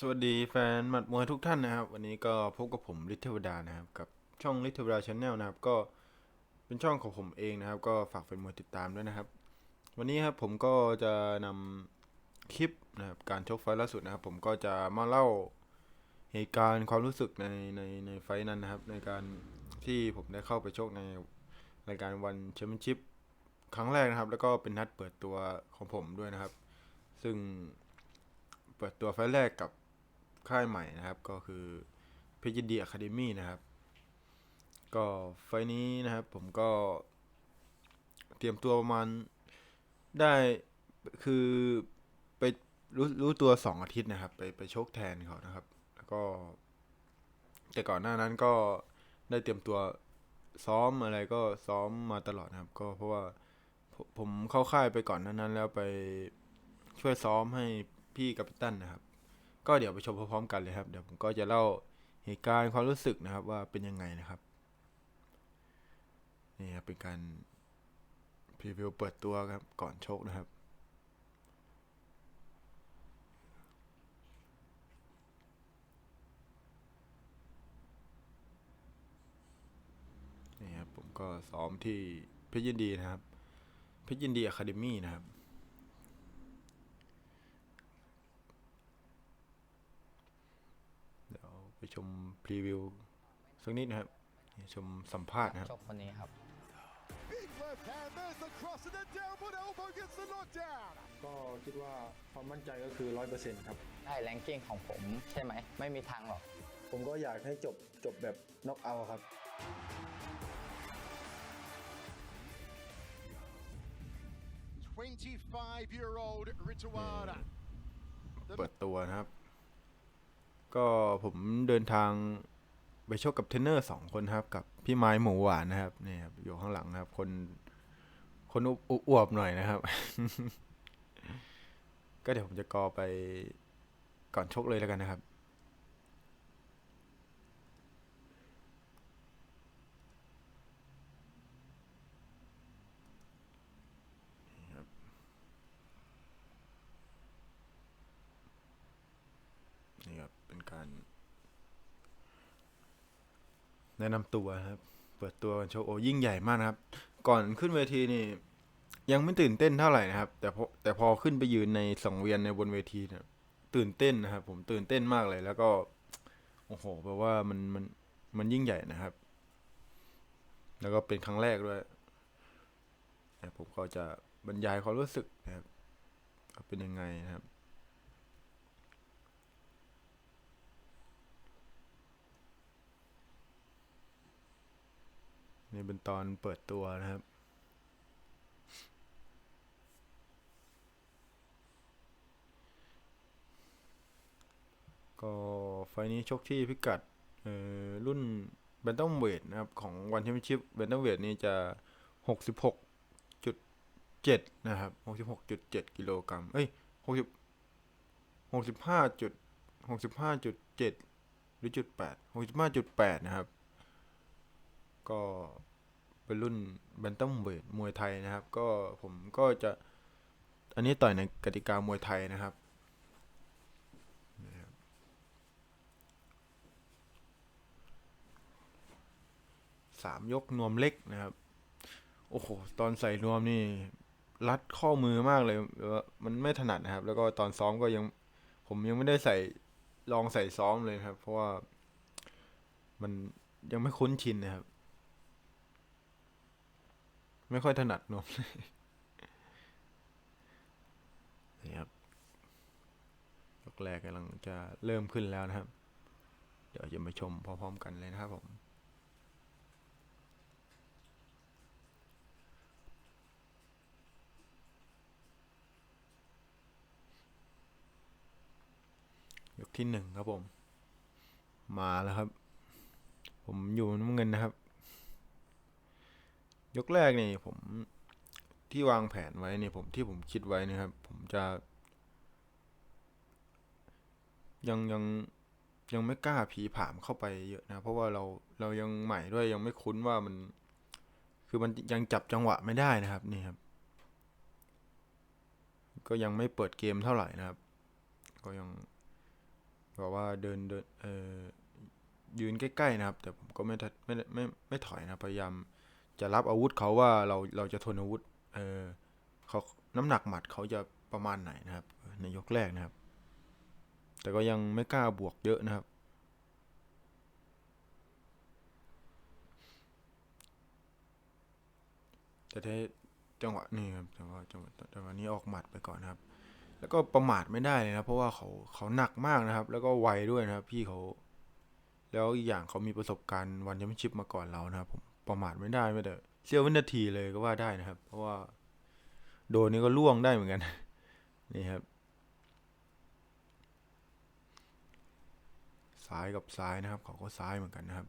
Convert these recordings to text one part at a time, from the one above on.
สวัสดีแฟนหมัดมวยทุกท่านนะครับ วันนี้ก็พบกับผมลิทเทวดานะครับ กับช่องลิทเทวดาชาแนลนะครับก็เป็นช่องของผมเองนะครับ ก็ฝากแฟนมวยติดตามด้วยนะครับ วันนี้ครับผมก็จะนำคลิปนะครับการชกไฟล์ล่าสุดนะครับ ผมก็จะมาเล่าเหตุการณ์ความรู้สึกในในในไฟล์นั้นนะครับ ในการที่ผมได้เข้าไปชกในรายการวันแชมเปี้ยนชิพครั้งแรกนะครับ แล้วก็เป็นนัดเปิดตัวของผมด้วยนะครับ ซึ่งเปิดตัวไฟล์แรกกับ ค่ายใหม่นะครับ ก็คือเพชรยินดีอะคาเดมี่นะครับ ก็ไฟนี้นะครับผมก็เตรียมตัวประมาณได้คือไปรู้รู้ตัวสองอาทิตย์นะครับ ไปไปชกแทนเขานะครับ แล้วก็ แต่ก่อนหน้านั้นก็ได้เตรียมตัวซ้อมอะไรก็ซ้อมมาตลอดนะครับ ก็เพราะว่าผมเข้าค่ายไปก่อนหนนั้นแล้วไปช่วยซ้อมให้พี่กัปตันนะครับ ก็เดี๋ยวไปชมพร้อมๆกันเลยครับ เดี๋ยวผมก็จะเล่าเหตุการณ์ความรู้สึกนะครับว่าเป็นยังไงนะครับนี่ครับเป็นการพรีวิวเปิดตัวครับก่อนโชคนะครับ นี่ครับผมก็ซ้อมที่เพชรยินดีนะครับเพชรยินดีอะคาเดมี่นะครับ เดี๋ยวไป ชมพรีวิวสักนิดนะครับนี่ชมสัมภาษณ์นะครับชกคนนี้ครับ Big left hand, there's the cross and then down, but elbow gets the knockdown. ก็คิดว่าความมั่นใจก็คือร้อยเปอร์เซ็นต์ครับ ได้แรงกิ้งของผมใช่ไหม ไม่มีทางหรอก ผมก็อยากให้จบจบแบบน็อกเอาท์ครับ 25-year-old Rituada. เปิดตัวนะครับ ก็ผมเดินทางไปชกกับเทรนเนอร์สองคนครับ กับพี่ไม้หมูหวานนะครับนี่ครับอยู่ข้างหลังครับ คน คนอ้วบหน่อยนะครับ ก็เดี๋ยวผมจะกอไปก่อนชกเลยแล้วกันนะครับ นี่ครับ เป็นการ แนะนำตัวครับ เปิดตัวกันโชว์โอยิ่งใหญ่มากนะครับ ก่อนขึ้นเวทีนี่ ยังไม่ตื่นเต้นเท่าไหร่นะครับ แต่พอแต่พอขึ้นไปยืนในสังเวียนในบนเวทีเนี่ยตื่นเต้นนะครับ ผมตื่นเต้นมากเลย แล้วก็โอ้โหแปลว่ามันมันมันยิ่งใหญ่นะครับ แล้วก็เป็นครั้งแรกด้วยผมก็จะบรรยายความรู้สึกนะครับเป็นยังไงนะครับ นี่เป็นตอนเปิดตัวนะครับ ก็ไฟนี้ชกที่พิกัดเอ่อรุ่นแบนตัมเวทนะครับ ของวันแชมเปี้ยนชิพแบนตัมเวทนี่จะ 66.7 นะครับ 66.7 กิโลกรัมเอ้ย 60 65จุด65.7 หรือจุด8 65.8 นะครับ ก็ เป็นรุ่นแบนตัมเวทมวยไทยนะครับ ก็ผมก็จะอันนี้ต่อยในกติกามวยไทยนะครับสามยกนวมเล็กนะครับ โอ้โห ตอนใส่นวมนี่ รัดข้อมือมากเลย มันไม่ถนัดนะครับ แล้วก็ตอนซ้อมก็ยัง ผมยังไม่ได้ใส่ลองใส่ซ้อมเลยครับ เพราะว่ามันยังไม่คุ้นชินนะครับ ไม่ค่อยถนัดนมนี่ครับยกแรกกำลังจะเริ่มขึ้นแล้วนะครับ เดี๋ยวจะมาชมพร้อมๆกันเลยนะครับผมยกที่หนึ่งครับผม มาแล้วครับ ผมอยู่น้ำเงินนะครับ ยกแรกนี่ผมที่วางแผนไว้นี่ผมที่ผมคิดไว้นะครับ ผมจะ ยังยังยังไม่กล้าผีผามเข้าไปเยอะนะ เพราะว่าเราเรายังใหม่ด้วยยังไม่คุ้นว่ามัน คือมันยังจับจังหวะไม่ได้นะครับนี่ครับ ก็ยังไม่เปิดเกมเท่าไหร่นะครับ ก็ยังแบบว่าเดินเดินเออยืนใกล้ๆนะครับ แต่ผมก็ไม่ทัดไม่ไม่ไม่ไม่ถอยนะพยายาม จะรับอาวุธเขาว่าเราเราจะทนอาวุธ เออเขาน้ำหนักหมัดเขาจะประมาณไหนนะครับ ในยกแรกนะครับ แต่ก็ยังไม่กล้าบวกเยอะนะครับ แต่ถ้าจังหวะนี้ครับจังหวะจังหวะจังหวะนี้ออกหมัดไปก่อนนะครับ แล้วก็ประมาทไม่ได้เลยนะเพราะว่าเขาเขาหนักมากนะครับ แล้วก็ไวด้วยนะครับ พี่เขาแล้วอีกอย่างเขามีประสบการณ์วันแชมเปี้ยนชิพมาก่อนเรานะครับผม ประมาทไม่ได้ไม่แต่เสี้ยววินาทีเลยก็ว่าได้นะครับ เพราะว่าโดนนี่ก็ล่วงได้เหมือนกัน นี่ครับ ซ้ายกับซ้ายนะครับ เขาก็ซ้ายเหมือนกันนะครับ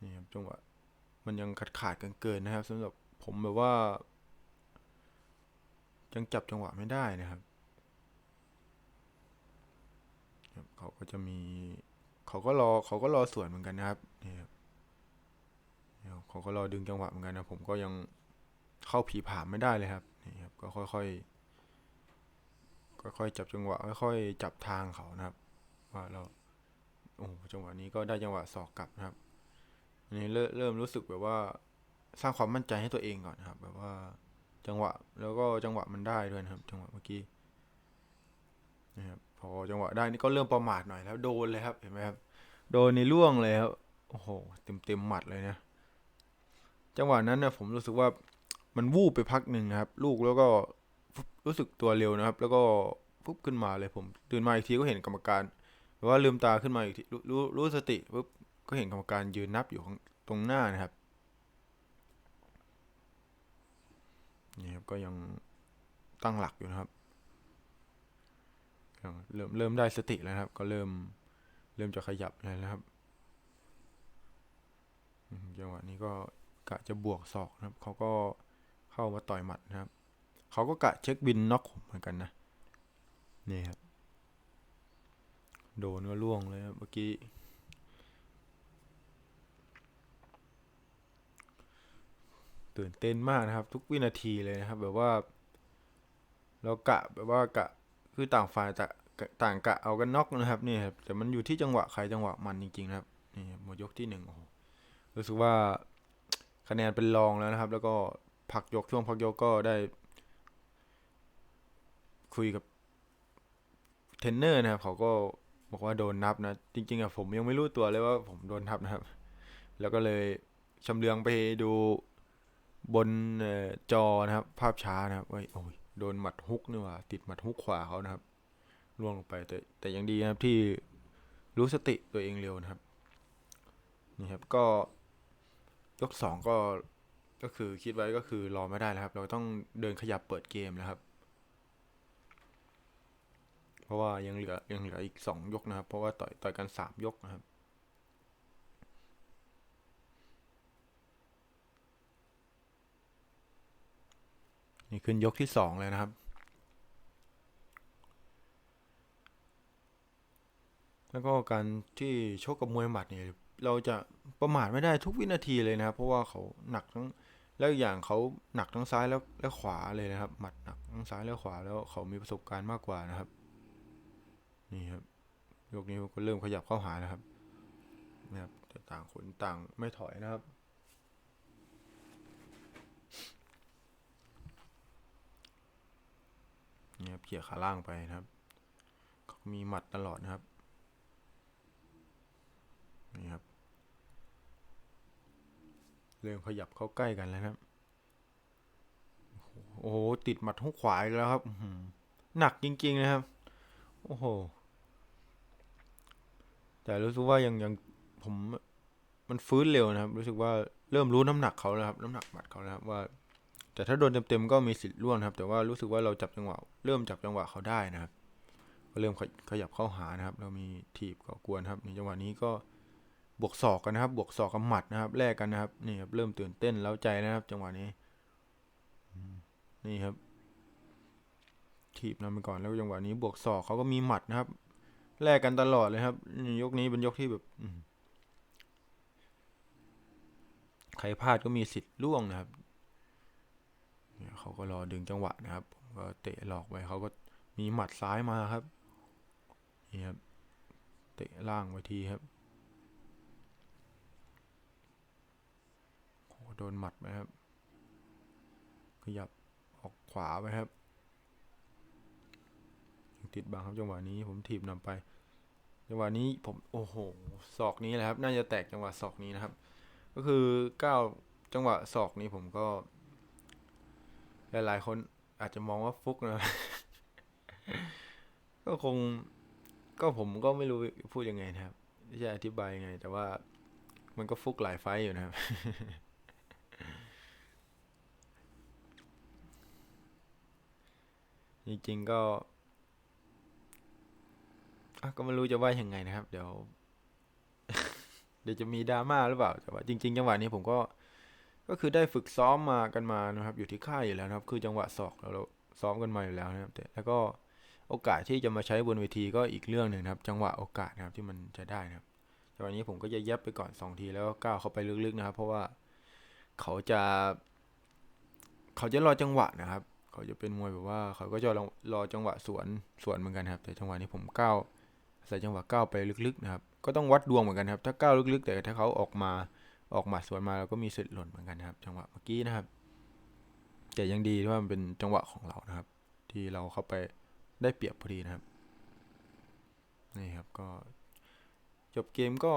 นี่ครับจังหวะมันยังขาดขาดกันเกินนะครับสำหรับผมแบบว่า ยังจับจังหวะไม่ได้นะครับเขาก็จะมี เขาก็รอเขาก็รอสวนเหมือนกันนะครับนี่ครับ เขาก็รอดึงจังหวะเหมือนกันนะ ผมก็ยังเข้าผีผามไม่ได้เลยครับนี่ครับ ก็ค่อยๆค่อยๆจับจังหวะค่อยๆจับทางเขานะครับ ว่าเราโอ้จังหวะนี้ก็ได้จังหวะสอกกลับนะครับอันนี้เริ่มเริ่มรู้สึกแบบว่าสร้างความมั่นใจให้ตัวเองก่อนนะครับ แบบว่าจังหวะแล้วก็จังหวะมันได้ด้วยนะครับ จังหวะเมื่อกี้นะครับพอจังหวะได้นี่ก็เริ่มประมาทหน่อยแล้วโดนเลยครับ เห็นไหมครับ โดนในล่วงเลยครับโอ้โหเต็มเต็มหมัดเลยนะ จังหวะนั้นนะผมรู้สึกว่ามันวูบไปพักหนึ่งนะครับ ลูกแล้วก็รู้สึกตัวเร็วนะครับ แล้วก็ปุ๊บขึ้นมาเลยผมตื่นมาอีกทีก็เห็นกรรมการแบบว่าลืมตาขึ้นมาอีกทีรู้รู้สติปุ๊บก็เห็นกรรมการยืนนับอยู่ตรงหน้านะครับนี่ครับก็ยังตั้งหลักอยู่นะครับเริ่มเริ่มได้สติแล้วครับ ก็เริ่มเริ่มจะขยับเลยนะครับจังหวะนี้ก็ กะจะบวกศอกนะครับเขาก็เข้ามาต่อยหมัดนะครับเขาก็กะเช็คบินน็อกผมเหมือนกันนะนี่ครับโดนก็ล่วงเลยครับเมื่อกี้ตื่นเต้นมากนะครับ ทุกวินาทีเลยนะครับ แบบว่า เรากะแบบว่ากะคือต่างฝ่ายต่างต่างกะเอากันน็อกนะครับนี่ครับแต่มันอยู่ที่จังหวะใครจังหวะมันจริงๆนะครับนี่ครับหมดยกที่หนึ่งโอ้โหรู้สึกว่า คะแนนเป็นรองแล้วนะครับ แล้วก็พักยกช่วงพักยกก็ได้ คุยกับเทรนเนอร์นะครับเขาก็บอกว่าโดนนับนะ จริงๆอะผมยังไม่รู้ตัวเลยว่าผมโดนนับนะครับ แล้วก็เลยชำเลืองไปดูบนอจอนะครับ ภาพช้านะครับเอ้ยโอ้ยโดนหมัดฮุกนี่ว่า ติดหมัดฮุกขวาเขานะครับล่วงลงไปแต่แต่ยังดีนะครับที่รู้สติตัวเองเร็วนะครับนี่ครับก็ ยกสองก็ก็คือคิดไว้ก็คือรอไม่ได้แล้วครับ เราต้องเดินขยับเปิดเกมนะครับ เพราะว่ายังเหลือยังเหลืออีกสองยกนะครับ เพราะว่าต่อยต่อยกันสามยกนะครับนี่ขึ้นยกที่สองเลยนะครับ แล้วก็การที่โชกกับมวยหมัดเนี่ย เราจะประมาทไม่ได้ทุกวินาทีเลยนะครับ เพราะว่าเขาหนักทั้งแล้วอย่างเขาหนักทั้งซ้ายแล้วและขวาเลยนะครับ หมัดหนักทั้งซ้ายและขวาแล้วเขามีประสบการณ์มากกว่านะครับ นี่ครับยกนี้ก็เริ่มขยับเข้าหานะครับนะครับต่ต่างคนต่างไม่ถอยนะครับ นี่ครับเขี่ยขาล่างไปนะครับ เขามีหมัดตลอดนะครับ นี่ครับ เริ่มขยับเข้าใกล้กันแล้วนะครับ โอ้โห ติดหมัดหุกขวาอีกแล้วครับหนักจริง ๆ นะครับ โอ้โห แต่รู้สึกว่ายังยังผมมันฟื้นเร็วนะครับ รู้สึกว่าเริ่มรู้น้ำหนักเขาแล้วครับ น้ำหนักหมัดเขานะครับว่า แต่ถ้าโดนเต็มๆก็มีสิทธิ์ร่วงนะครับ แต่ว่ารู้สึกว่าเราจับจังหวะ เริ่มจับจังหวะเขาได้นะครับ ก็เริ่มขยขยับเข้าหานะครับ เรามีถีบก่อกวนครับในจังหวะนี้ก็ บวกศอกกันนะครับ บวกศอกกับหมัดนะครับแลกกันนะครับนี่ครับเริ่มตื่นเต้นแล้วใจนะครับ จังหวะนี้นี่ครับถีบนำไปก่อนแล้วจังหวะนี้บวกศอกเขาก็มีหมัดนะครับแลกกันตลอดเลยครับ ยกนี้เป็นยกที่แบบใครพลาดก็มีสิทธิ์ล่วงนะครับเขาก็รอดึงจังหวะนะครับก็เตะหลอกไปเขาก็มีหมัดซ้ายมาครับนี่ครับเตะล่างไว้ทีครับ โดนหมัดไหมครับ ขยับออกขวาไปครับ ติดบังครับจังหวะนี้ผมถีบนำไป จังหวะนี้ผมโอ้โหศอกนี้แหละครับ น่าจะแตกจังหวะศอกนี้นะครับ ก็คือก้าวจังหวะศอกนี้ผมก็ หลายๆคนอาจจะมองว่าฟุกนะก็คงก็ผมก็ไม่รู้พูดยังไงนะครับจะอธิบายยังไง แต่ว่ามันก็ฟุกหลายไฟอยู่นะครับ จริงๆก็ก็ไม่รู้จะว่ายังไงนะครับ เดี๋ยว เดี๋ยวจะมีดราม่าหรือเปล่าแต่ว่าจริงๆจังหวะนี้ผมก็ ก็คือได้ฝึกซ้อมมากันมานะครับ อยู่ที่ค่ายอยู่แล้วนะครับ คือจังหวะศอกเราเราซ้อมกันมาอยู่แล้วนะครับแต่แล้วก็โอกาสที่จะมาใช้บนเวทีก็อีกเรื่องหนึ่งนะครับ จังหวะโอกาสนะครับที่มันจะได้นะครับจังหวะนี้ผมก็จะย็บไปก่อนสองทีแล้วก็ก้าวเข้าไปลึกๆนะครับ เพราะว่าเขาจะ เขาจะรอจังหวะนะครับ เขาจะเป็นมวยแบบว่า เขาก็จะรอจังหวะสวนสวนเหมือนกันครับ แต่จังหวะนี้ผมก้าวใส่จังหวะก้าวไปลึกๆนะครับ ก็ต้องวัดดวงเหมือนกันครับ ถ้าก้าวลึกๆ แต่ถ้าเขาออกมาออกหมัดสวนมาเราก็มีสิทธิ์หล่นเหมือนกันครับ จังหวะเมื่อกี้นะครับ แต่ยังดีที่ว่ามันเป็นจังหวะของเรานะครับ ที่เราเข้าไปได้เปรียบพอดีนะครับนี่ครับก็จบเกมก็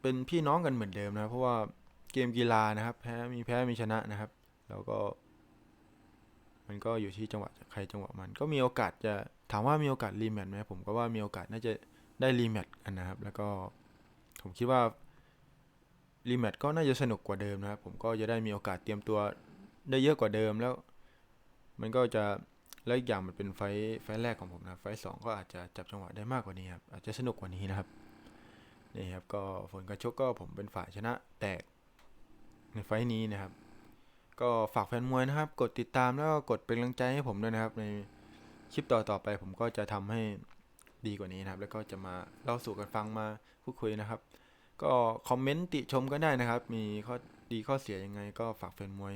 เป็นพี่น้องกันเหมือนเดิมนะเพราะว่าเกมกีฬานะครับ แพ้มีแพ้มีชนะนะครับ แล้วก็ มันก็อยู่ที่จังหวะใครจังหวะมัน ก็มีโอกาสจะถามว่ามีโอกาสรีแมตช์ไหมผมก็ว่ามีโอกาสน่าจะได้รีแมตช์กันนะครับ แล้วก็ผมคิดว่ารีแมตช์ก็น่าจะสนุกกว่าเดิมนะครับ ผมก็จะได้มีโอกาสเตรียมตัวได้เยอะกว่าเดิมแล้ว มันก็จะแล้วอีกอย่างมันเป็นไฟท์ไฟท์แรกของผมนะไฟท์สองก็อาจจะจับจังหวะได้มากกว่านี้ครับอาจจะสนุกกว่านี้นะครับนี่ครับก็ผลการชกก็ผมเป็นฝ่ายชนะแตกในไฟท์นี้นะครับ ก็ฝากแฟนมวยนะครับ กดติดตามแล้วก็กดเป็นกำลังใจให้ผมด้วยนะครับ ในคลิปต่อๆไปผมก็จะทำให้ดีกว่านี้นะครับ แล้วก็จะมาเล่าสู่กันฟังมาพูดคุยนะครับ ก็คอมเมนต์ติชมก็ได้นะครับ มีข้อดีข้อเสียยังไง ก็ฝากแฟนมวย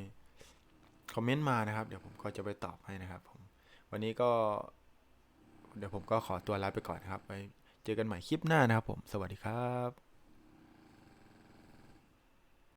คอมเมนต์มานะครับ เดี๋ยวผมก็จะไปตอบให้นะครับ ผม วันนี้ก็ เดี๋ยวผมก็ขอตัวลาไปก่อนนะครับ ไปเจอกันใหม่คลิปหน้านะครับ ผม สวัสดีครับ